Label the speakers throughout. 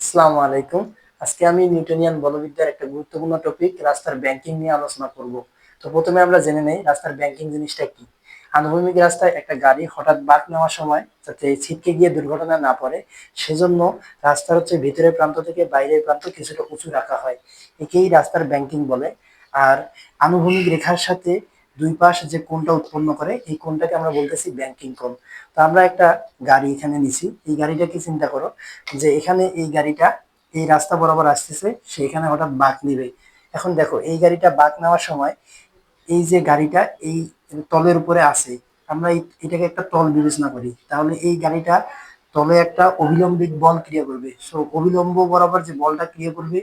Speaker 1: আসসালামু আলাইকুম। আজকে আমি নিউটনিয়ান বলবিদ্যার একটা গুরুত্বপূর্ণ টপিক রাস্তার ব্যাংকিং নিয়ে আলোচনা করব। তো প্রথমে আমরা জেনে নেই রাস্তার ব্যাংকিং জিনিসটা কি। আনুভূমিক রাস্তায় একটা গাড়ি হঠাৎ বাঁক নেওয়ার সময় যাতে ছিটকে গিয়ে দুর্ঘটনা না পড়ে, সেজন্য রাস্তার হচ্ছে ভিতরের প্রান্ত থেকে বাইরের প্রান্ত কিছুটা উঁচু রাখা হয়। একেই রাস্তার ব্যাংকিং বলে। আর আনুভূমিক রেখার সাথে দুই পাশ যে কোনটা উৎপন্ন করে, এই কোণটাকে আমরা বলতেছি ব্যাংকিং কোণ। তো আমরা একটা গাড়ি এখানে নিছি। এই গাড়িটাকে চিন্তা করো যে এখানে এই গাড়িটা এই রাস্তা বরাবর আসতেছে সে এখানে হঠাৎ বাঁক নিবে। এখন দেখো, এই গাড়িটা বাঁক নেওয়ার সময় এই যে গাড়িটা এই তলের উপরে আছে, আমরা এটাকে একটা তল বিবেচনা করি। তাহলে এই গাড়িটা তলে একটা অবিলম্বিক বল ক্রিয়া করবে। সো অবিলম্ব বরাবর যে বলটা ক্রিয়া করবে,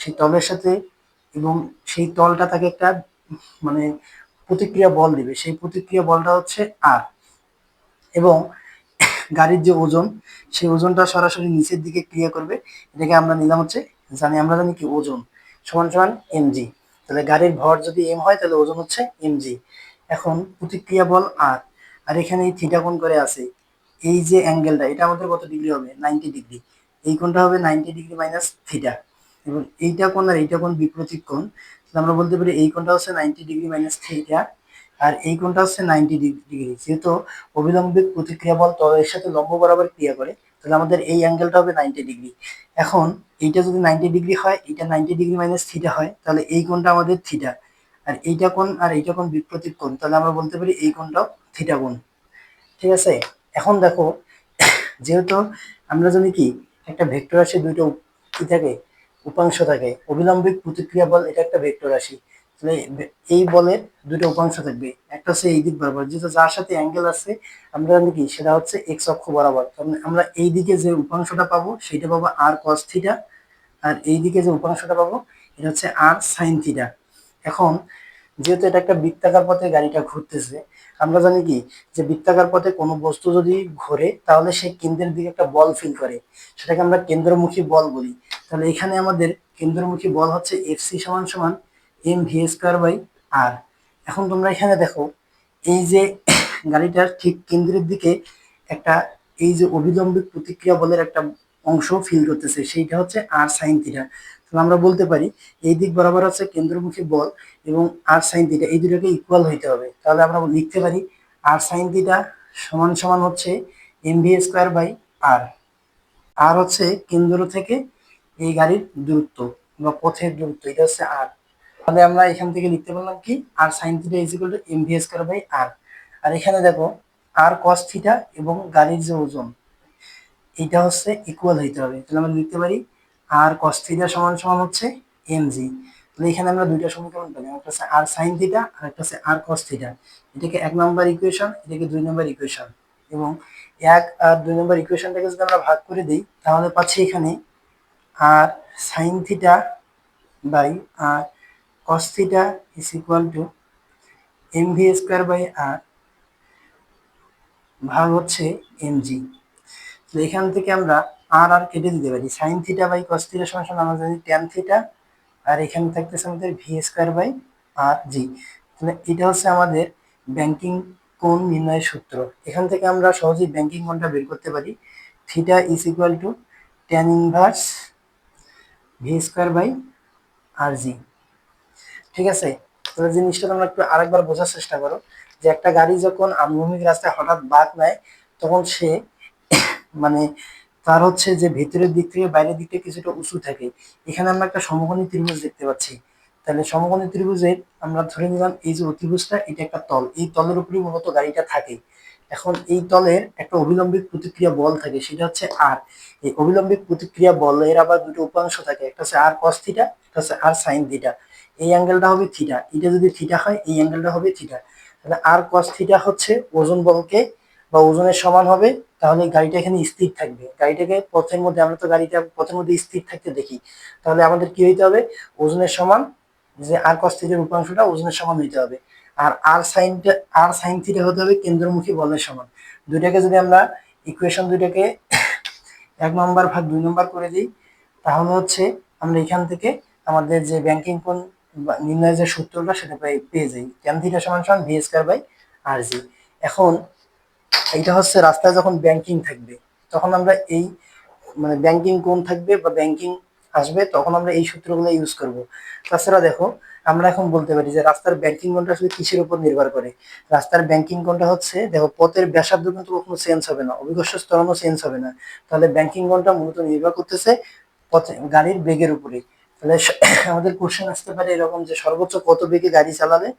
Speaker 1: সেই তলের সাথে এবং সেই তলটা তাকে একটা মানে প্রতিক্রিয়া বল দিবে। সেই প্রতিক্রিয়া বলটা হচ্ছে আর এবং গাড়ির যে ওজন, সেই ওজনটা সরাসরি নিচের দিকে ক্রিয়া করবে। এটাকে আমরা নিলাম হচ্ছে, জানি আমরা জানি কি ওজন, সমান সমান এমজি তাহলে গাড়ির ভর যদি এম হয়, তাহলে ওজন হচ্ছে এমজি এখন প্রতিক্রিয়া বল আর আর এখানে এই থিটা কোণ করে আছে, এই যে অ্যাঙ্গেলটা, এটা আমাদের কত ডিগ্রি হবে? Ninety degree. এই কোণটা হবে নাইনটি ডিগ্রি মাইনাস থিটা এবং এইটা কোণ আর এইটা কোণ বিপরীত কোণ। আমরা বলতে পারি এই কোণটা হচ্ছে নাইনটি ডিগ্রি মাইনাস থিটা আর এই কোণটা হচ্ছে নাইনটি ডিগ্রি যেহেতু অবিলম্বিক প্রতিক্রিয়া বল তলের সাথে লম্ব বরাবর ক্রিয়া করে, তাহলে আমাদের এই অ্যাঙ্গেলটা হবে নাইনটি ডিগ্রি এখন এইটা যদি নাইনটি ডিগ্রি হয় এটা নাইনটি ডিগ্রি মাইনাস থিটা হয়, তাহলে এই কোণটা আমাদের থিটা আর এইটা কোণ আর এইটা কোণ বিপরীত কোণ, তাহলে আমরা বলতে পারি এই কোণটাও থিটা কোণ। ঠিক আছে? এখন দেখো, যেহেতু আমরা জানি কি, একটা ভেক্টর রাশি দুইটা কি থাকে? উপাংশ থাকে। অবিলম্বিক প্রতিক্রিয়া বল এটা একটা ভেক্টর রাশি। তাহলে এই বলের দুটো উপাংশ থাকবে। একটা হচ্ছে এই দিক বরাবর। যেহেতু যার সাথে অ্যাঙ্গেল আছে, আমরা জানি কি, সেটা হচ্ছে এক্স অক্ষ বরাবর। তাহলে আমরা এই দিকে যে উপাংশটা পাবো সেটা পাবো আর কস থিটা আর এই দিকে যে উপাংশটা পাবো, এটা হচ্ছে আর সাইন থিটা এখন, যেহেতু এটা একটা বৃত্তাকার পথে গাড়িটা ঘুরতেছে, আমরা জানি কি, যে বৃত্তাকার পথে কোনো বস্তু যদি ঘোরে, তাহলে সে কেন্দ্রের দিকে একটা বল ফিল করে। সেটাকে আমরা কেন্দ্রমুখী বল বলি। তাহলে এখানে আমাদের কেন্দ্রমুখী বল হচ্ছে এফ সি সমান সমান M V square by R এখন তোমরা এখানে দেখো, এই যে গাড়িটার ঠিক কেন্দ্রের দিকে একটা, এই যে অবিলম্বিক প্রতিক্রিয়া বলের একটা অংশ ফিল করতেছে, সেইটা হচ্ছে আর সাইন থিটা তাহলে আমরা বলতে পারি, এই দিক বরাবর হচ্ছে কেন্দ্রমুখী বল এবং আর সাইন থিটা এই দুটোকে ইকুয়াল হইতে হবে। তাহলে আমরা লিখতে পারি আর সাইন থিটা সমান সমান হচ্ছে M V square by R R হচ্ছে কেন্দ্র থেকে এই গাড়ির দূরত্ব বা পথের দূরত্ব, এটা হচ্ছে আর তাহলে আমরা এখান থেকে লিখতে পারলাম কি? আর sine theta is to M V square by R আর এখানে দেখো আর কস থিটা এবং গাড়ির যে ওজন, এটা হচ্ছে ইকুয়াল হইতে হবে। তাহলে আমরা লিখতে পারি আর কস থিটা সমান সমান হচ্ছে এম জি তাহলে এখানে আমরা দুইটা সমীকরণ পেলাম একটা হচ্ছে আর সাইন থিটা আর একটা হচ্ছে আর কস থিটা এটাকে এক নম্বর ইকুয়েশন এটাকে দুই নম্বর ইকুয়েশন এবং এক আর দুই নম্বর ইকুয়েশনটাকে যদি আমরা ভাগ করে দিই, তাহলে পাচ্ছি এখানে R sine theta by R cos theta is equal to mv square by R ভাগ হচ্ছে mg তো এখান থেকে আমরা আর আর কেটে দিতে পারি। Sine theta by cos theta সমান আমরা জানি ট্যান থিটা আর এখানে থাকতেছে আমাদের V square by R G তাহলে এটা হচ্ছে আমাদের ব্যাংকিং কোণ নির্ণয়ের সূত্র। এখান থেকে আমরা সহজেই ব্যাংকিং কোণটা বের করতে পারি। Theta is equal to tan inverse V square by R G ঠিক আছে? তাহলে জিনিসটা তোমরা একটু আরেকবার বোঝার চেষ্টা করো যে একটা গাড়ি যখন আনুভূমিক রাস্তায় হঠাৎ বাঁক নেয়, তখন সে মানে তার হচ্ছে যে ভেতরের দিক থেকে বাইরের দিক থেকে কিছুটা উঁচু থাকে। এখানে আমরা একটা সমকোণী ত্রিভুজ দেখতে পাচ্ছি। তাহলে সমকোণী ত্রিভুজের আমরা ধরে নিলাম এই যে অতিভুজটা, এটা একটা তল। এই তলের উপরই মূলত গাড়িটা থাকে। এখন এই তলের একটা অবিলম্বিক প্রতিক্রিয়া বল থাকে, সেটা হচ্ছে আর। এই অবিলম্বিক প্রতিক্রিয়া বলের আবার দুটো উপাংশ থাকে, একটা হচ্ছে আর কস থিটা একটা হচ্ছে আর সাইন থিটা এই অ্যাঙ্গেলটা হবে থিটা এটা যদি থিটা হয়, এই অ্যাঙ্গেলটা হবে থিটা তাহলে আর কস থিটা হচ্ছে ওজন বলকে, বা ওজনের সমান হবে, তাহলে গাড়িটা এখানে স্থির থাকবে। গাড়িটাকে পথের মধ্যে, আমরা তো গাড়িটা পথের মধ্যে স্থির থাকতে দেখি। তাহলে আমাদের কি হইতে হবে? ওজনের সমান, যে আর কস থিটার উপাংশটা, ওজনের সমান হইতে হবে। আর আর সাইনটা আর সাইন থিটা হতে হবে কেন্দ্রমুখী বলের সমান। দুইটাকে যদি আমরা ইকুয়েশন দুইটাকে এক নম্বর ভাগ দুই নম্বর করে দিই, তাহলে হচ্ছে আমরা এখান থেকে আমাদের যে ব্যাংকিং বা নির্ণয়ের যে সূত্রটা সেটা পেয়ে যাই। ট্যান থিটা সমান সমান V square by R G এখন এইটা হচ্ছে রাস্তায় যখন ব্যাংকিং থাকবে, তখন আমরা এই মানে ব্যাংকিং কোন থাকবে বা ব্যাংকিং আসবে, তখন আমরা এই সূত্রগুলো ইউজ করব। তাছাড়া দেখো আমরা এখন বলতে পারি যে রাস্তার ব্যাংকিং কোনটা আসলে কিসের উপর নির্ভর করে? রাস্তার ব্যাংকিং কোনটা হচ্ছে, দেখো, পথের ব্যাসার্ধ কিন্তু কখনো চেঞ্জ হবে না অভিকর্ষ স্তরণও চেঞ্জ হবে না। তাহলে ব্যাংকিং কোনটা মূলত নির্ভর করতেছে পথে, গাড়ির বেগের উপরে। তাহলে আমাদের কোশ্চেন আসতে পারে এরকম যে সর্বোচ্চ কত বেগে গাড়ি চালালে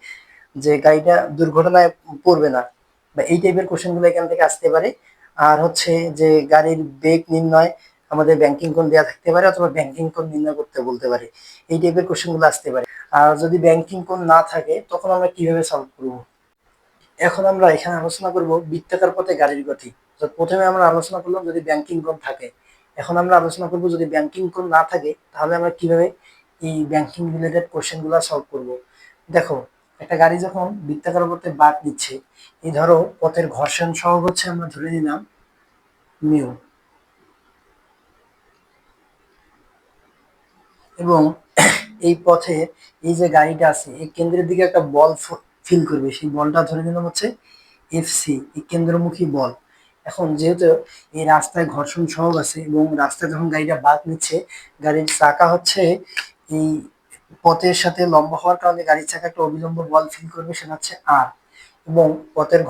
Speaker 1: যে গাড়িটা দুর্ঘটনায় পড়বে না, বা এই টাইপের কোশ্চেনগুলো এখান থেকে আসতে পারে। আর হচ্ছে যে গাড়ির বেগ নির্ণয় আমাদের ব্যাংকিং কোন দেওয়া থাকতে পারে অথবা ব্যাংকিং কোন নির্ণয় করতে বলতে পারে। এই টাইপের কোশ্চেনগুলো আসতে পারে। আর যদি ব্যাংকিং কোন না থাকে, তখন আমরা কীভাবে সলভ করব? এখন আমরা এখানে আলোচনা করব বৃত্তাকার পথে গাড়ির গতি। প্রথমে আমরা আলোচনা করলাম যদি ব্যাংকিং কোড থাকে। এখন আমরা আলোচনা করব যদি ব্যাংকিং কোন না থাকে, তাহলে আমরা কীভাবে এই ব্যাংকিং রিলেটেড কোশ্চেনগুলো সলভ করব? দেখো, একটা গাড়ি যখন বৃত্তাকার পথে বাঁক নিচ্ছে এই ধরো পথের ঘর্ষণ সহগ হচ্ছে আমরা ধরে নিলাম মিউ। এবং এই পথে এই যে গাড়িটা আছে, এই কেন্দ্রের দিকে একটা বল ফিল করবে। সেই বলটা ধরে নিলাম হচ্ছে এফসি এই কেন্দ্রমুখী বল। এখন যেহেতু এই রাস্তায় ঘর্ষণ সহগ আছে এবং রাস্তায় যখন গাড়িটা বাঁক নিচ্ছে, গাড়ির চাকা হচ্ছে এই পথের সাথে লম্বা হওয়ার কারণে গাড়ির চাকা একটা অবিলম্ব বল ফিল করবে, সেটা হচ্ছে আর এবং পথের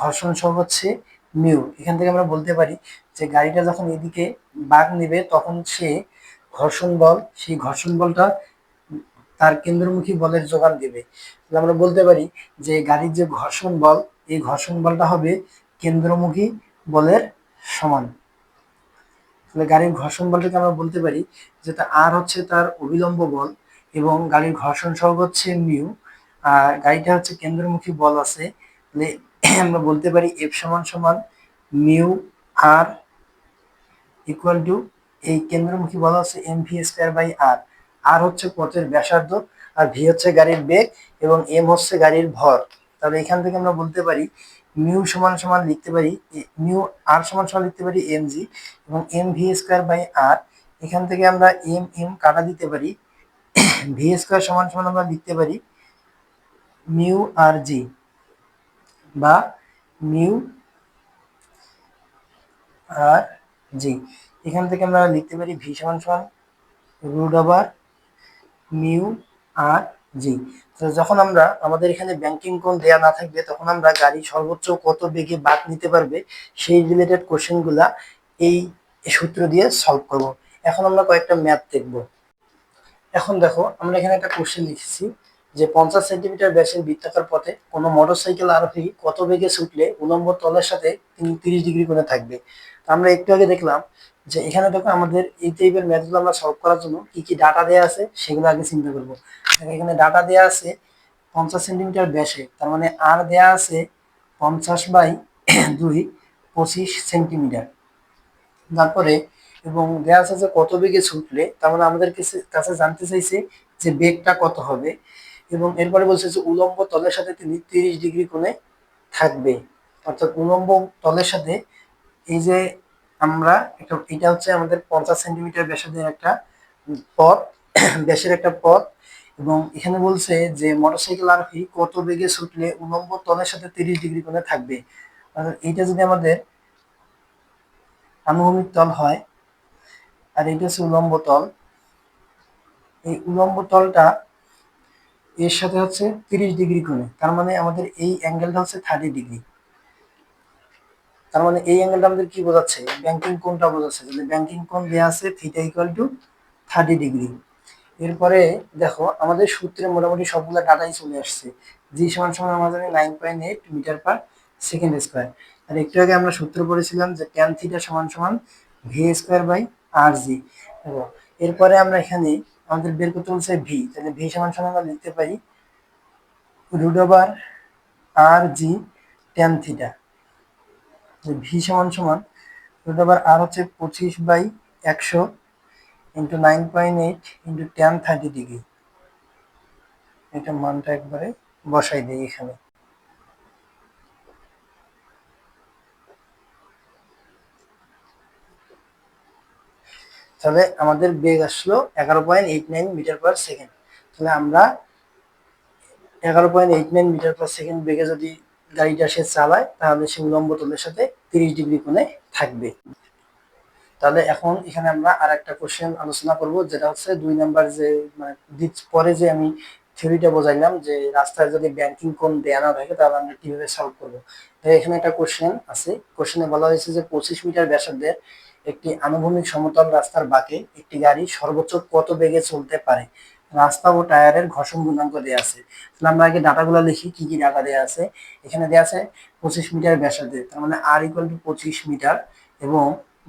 Speaker 1: ঘর্ষণ সহগ হচ্ছে মিউ এখান থেকে আমরা বলতে পারি যে গাড়িটা যখন এদিকে বাঁক নেবে, তখন সে ঘর্ষণ বল, সেই ঘর্ষণ বলটা তার কেন্দ্রমুখী বলের যোগান দেবে। আমরা বলতে পারি যে গাড়ির যে ঘর্ষণ বল, এই ঘর্ষণ বলটা হবে কেন্দ্রমুখী বলের সমান। তাহলে গাড়ির ঘর্ষণ বলটাকে আমরা বলতে পারি যে আর হচ্ছে তার অবিলম্ব বল এবং গাড়ির ঘর্ষণ সহগ হচ্ছে মিউ, আর গাড়িটা হচ্ছে কেন্দ্রমুখী বল আছে। তাহলে আমরা বলতে পারি এফ সমান সমান মিউ আর ইকুয়াল টু এই কেন্দ্রমুখী বল হচ্ছে M V square by R R হচ্ছে পথের ব্যাসার্ধ, আর ভি হচ্ছে গাড়ির বেগ, এবং এম হচ্ছে গাড়ির ভর। তাহলে এখান থেকে আমরা বলতে পারি মিউ সমান সমান লিখতে পারি মিউ আর সমান সমান লিখতে পারি এম জি এবং M V square by R এখান থেকে আমরা এম এম কাটা দিতে পারি। ভি স্কোয়ার সমান সমান আমরা লিখতে পারি মিউ আর জি বা মিউ আর জি এখান থেকে আমরা লিখতে পারি ভি সমান সমান root over mu R G তো যখন আমরা, আমাদের এখানে ব্যাংকিং কোন দেয়া না থাকবে, তখন আমরা গাড়ি সর্বোচ্চ কত বেগে বাদ নিতে পারবে, সেই রিলেটেড কোশ্চেনগুলা এই সূত্র দিয়ে সলভ করব। এখন আমরা কয়েকটা ম্যাথ দেখব। এখন দেখো, আমরা এখানে একটা কোশ্চেন লিখেছি যে পঞ্চাশ সেন্টিমিটার ব্যাসের বৃত্তাকার পথে কোনো মোটরসাইকেল আরোহী কত বেগে ছুটলে উলম্ব তলের সাথে তিরিশ ডিগ্রি কোণে থাকবে। আমরা একটু আগে দেখলাম যে এখানে দেখো আমাদের এই টাইপের ম্যাথগুলো আমরা সলভ করার জন্য কি কি ডাটা দেওয়া আছে সেগুলো আগে চিন্তা করব। এখানে ডাটা দেওয়া আছে পঞ্চাশ সেন্টিমিটার ব্যাসে, তার মানে আর দেওয়া আছে পঞ্চাশ বাই দুই পঁচিশ সেন্টিমিটার তারপরে এবং দেওয়া আছে যে কত বেগে ছুটলে, তার মানে আমাদের কাছে জানতে চাইছে যে বেগটা কত হবে এবং এরপরে বলছে যে উলম্ব তলের সাথে তিনি তিরিশ ডিগ্রি কোণে থাকবে। অর্থাৎ উলম্ব তলের সাথে এই যে আমরা একটা এটা হচ্ছে আমাদের পঞ্চাশ সেন্টিমিটার ব্যাসার্ধের একটা পথ, ব্যাসের একটা পথ। এবং এখানে বলছে যে মোটরসাইকেল আরোহী কত বেগে ছুটলে উলম্ব তলের সাথে তিরিশ ডিগ্রি কোণে থাকবে? এইটা যদি আমাদের আনুভূমিক তল হয়, আর এটা হচ্ছে উলম্ব তল। এই উলম্ব তলটা এর সাথে হচ্ছে তিরিশ ডিগ্রি কোণে, তার মানে আমাদের এই অ্যাঙ্গেলটা হচ্ছে থার্টি ডিগ্রি। তার মানে এই অ্যাঙ্গেলটা আমাদের কি বোঝাচ্ছে? ব্যাংকিং কোণটা বোঝাচ্ছে? যদি ব্যাংকিং কোণ দেওয়া আছে theta equal to thirty degree এরপরে দেখো, আমাদের সূত্রে মোটামুটি সবগুলো ডাটাই চলে আসছে। জি সমান সমান আমরা জানি nine point eight metre per second square আর একটু আগে আমরা সূত্র পড়েছিলাম যে ট্যান থিটা সমান সমান V square by R G এরপরে আমরা এখানে আমাদের বের করতে বলছে ভি তাহলে ভি সমান সমান আমরা লিখতে পারি root over R G tan theta V সমান সমান রুট ওভার আর হচ্ছে পঁচিশ বাই একশো into nine point eight into tan thirty degree এটা মানটা একবারে বসাই দিই এখানে। তাহলে আমাদের বেগ আসলো এগারো point eight nine metre per second তাহলে আমরা এগারো point eight nine metre per second বেগে যদি গাড়িটা সে চালায়, তাহলে সে উলম্ব তলের সাথে তিরিশ ডিগ্রি কোণে থাকবে। তাহলে এখন এখানে আমরা আর একটা কোশ্চেন আলোচনা করব, যেটা হচ্ছে দুই নাম্বার যে মানে পরে যে আমি থিওরিটা বোঝাইলাম যে, রাস্তায় যদি ব্যাংকিং কোন দেয়া না থাকে, তাহলে আমরা কীভাবে সলভ করব? এখানে একটা কোশ্চেন আছে। কোশ্চেনে বলা হয়েছে যে, পঁচিশ মিটার ব্যাসার্ধের একটি আনুভূমিক সমতল রাস্তার বাঁকে একটি গাড়ি সর্বোচ্চ কত বেগে চলতে পারে? রাস্তা ও টায়ারের ঘর্ষণ গুণাঙ্ক দেওয়া আছে। তাহলে আমরা আগে ডাটাগুলো লিখি, কি কি ডাটা দেওয়া আছে। এখানে দেওয়া আছে পঁচিশ মিটার ব্যাসার্ধে, তার মানে আর ইকুয়াল টু পঁচিশ মিটার এবং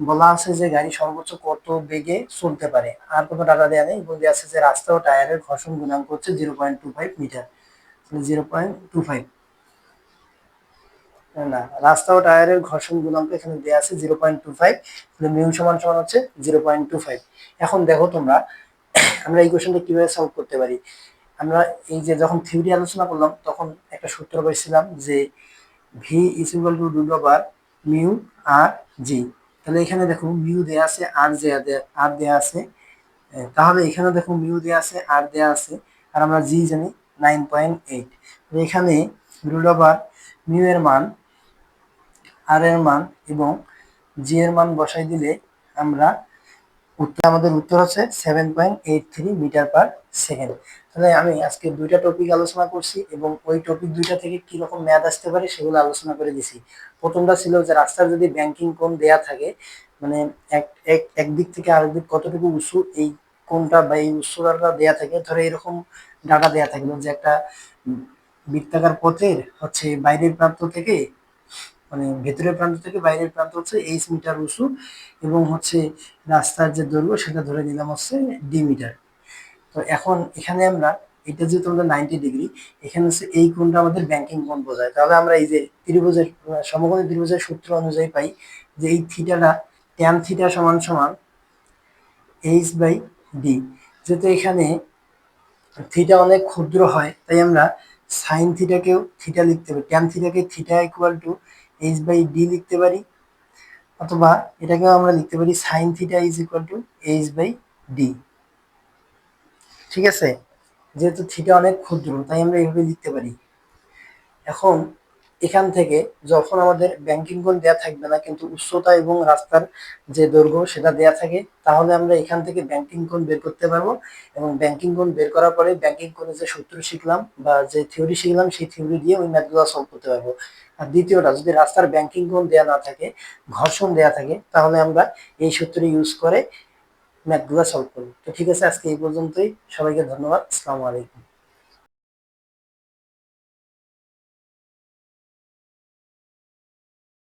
Speaker 1: বলা আছে যে গাড়ি সর্বোচ্চ কত বেগে চলতে পারে। আর কোনো ডাটা দেওয়া নেই এবং দেওয়া আছে যে রাস্তা ও টায়ারের ঘর্ষণ গুণাঙ্ক হচ্ছে zero point two five metre. Zero point two five. না? রাস্তা ও টায়ারের ঘর্ষণ গুণাঙ্ক এখানে দেওয়া আছে zero point two five mu সমান সমান হচ্ছে জিরো পয়েন্ট টু ফাইভ। এখন দেখো তোমরা আমরা এই কোশ্চেনটা কীভাবে সলভ করতে পারি? আমরা এই যে যখন থিওরি আলোচনা করলাম, তখন একটা সূত্র পেয়েছিলাম যে V is equal to root mu R G তাহলে এখানে দেখো মিউ দেয়া আছে আর যে আর দেয়া আছে। তাহলে এখানে দেখো মিউ দেয়া আছে আর দেয়া আছে, আর আমরা জি জানি নাইন পয়েন্ট এইট এখানে রুট ওভার মিউ এর মান আর এর মান এবং জি এর মান বসাই দিলে আমরা উত্তর, আমাদের উত্তর হচ্ছে seven point eight three metre per second তাহলে আমি আজকে দুইটা টপিক আলোচনা করছি এবং ওই টপিক দুইটা থেকে কি রকম ম্যাথ আসতে পারে সেগুলো আলোচনা করে দিছি। প্রথমটা ছিল যে রাস্তার যদি ব্যাংকিং কোণ দেয়া থাকে মানে এক এক, একদিক থেকে আরেক দিক কতটুকু উঁচু, এই কোনটা বা এই উচ্চতাটা দেয়া থাকে, ধরো এরকম ডাটা দেয়া থাকল যে একটা বৃত্তাকার পথের হচ্ছে বাইরের প্রান্ত থেকে মানে ভেতরের প্রান্ত থেকে বাইরের প্রান্ত হচ্ছে এইচ মিটার উঁচু এবং হচ্ছে রাস্তার যে দৈর্ঘ্য সেটা ধরে নিলাম হচ্ছে ডি মিটার তো এখন এখানে আমরা, এটা যেহেতু আমাদের নাইনটি ডিগ্রি এখানে হচ্ছে এই কোণটা আমাদের ব্যাংকিং কোণ বোঝায়। তাহলে আমরা এই যে ত্রিভুজের, সমকোণী ত্রিভুজের সূত্র অনুযায়ী পাই যে এই থিটাটা ট্যান থিটা সমান সমান এইচ বাই ডি যেহেতু এখানে থিটা অনেক ক্ষুদ্র হয়, তাই আমরা সাইন থিটাকেও থিটা লিখতে পারি। Tan থিটাকে theta equal to H by D লিখতে পারি, অথবা এটাকেও আমরা লিখতে পারি sine theta is equal to H by D ঠিক আছে? যেহেতু থিটা অনেক ক্ষুদ্র, তাই আমরা এইভাবে লিখতে পারি। এখন এখান থেকে যখন আমাদের ব্যাংকিং কোণ দেয়া থাকবে না, কিন্তু উচ্চতা এবং রাস্তার যে দৈর্ঘ্য সেটা দেয়া থাকে, তাহলে আমরা এখান থেকে ব্যাংকিং কোণ বের করতে পারব। এবং ব্যাংকিং কোণ বের করার পরে ব্যাংকিং কোণে যে সূত্র শিখলাম বা যে থিওরি শিখলাম, সেই থিওরি দিয়ে ওই ম্যাথগুলো সলভ করতে পারব। আর দ্বিতীয়টা, যদি রাস্তার ব্যাংকিং কোণ দেয়া না থাকে, ঘর্ষণ দেয়া থাকে, তাহলে আমরা এই সূত্র ইউজ করে ম্যাথগুলো সলভ করব। তো ঠিক আছে, আজকে এই পর্যন্তই। সবাইকে ধন্যবাদ। আসসালামু আলাইকুম।